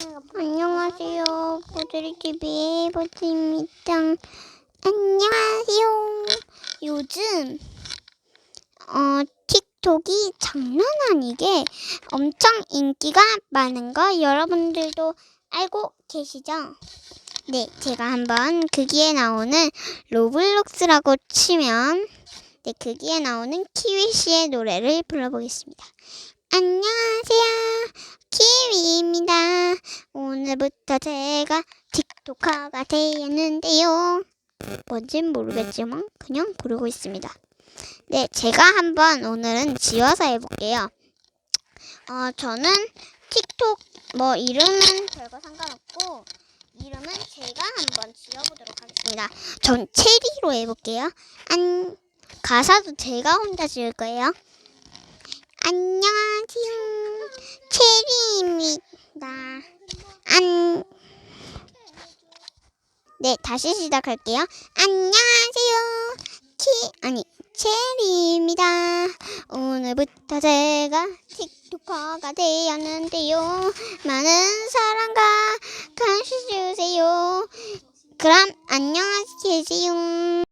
안녕하세요. 보드리TV의 보드입니다. 안녕하세요. 요즘 어, 틱톡이 장난 아니게 엄청 인기가 많은 거 여러분들도 알고 계시죠? 네, 제가 한번 거기에 나오는 로블록스라고 치면 네, 거기에 나오는 키위 씨의 노래를 불러보겠습니다. 안녕하세요. 오늘부터 제가 틱톡커가 되었는데요. 뭔진 모르겠지만 그냥 부르고 있습니다. 네, 제가 한번 오늘은 지어서 해볼게요. 어, 저는 틱톡 뭐 이름은 별거 상관없고 이름은 제가 한번 지어보도록 하겠습니다. 전 체리로 해볼게요. 안 가사도 제가 혼자 지을 거예요. 안녕하세요. 체리입니다. 안. 네, 다시 시작할게요. 안녕하세요. 키, 아니, 체리입니다. 오늘부터 제가 틱톡커가 되었는데요. 많은 사랑과 관심 주세요. 그럼 안녕하세요.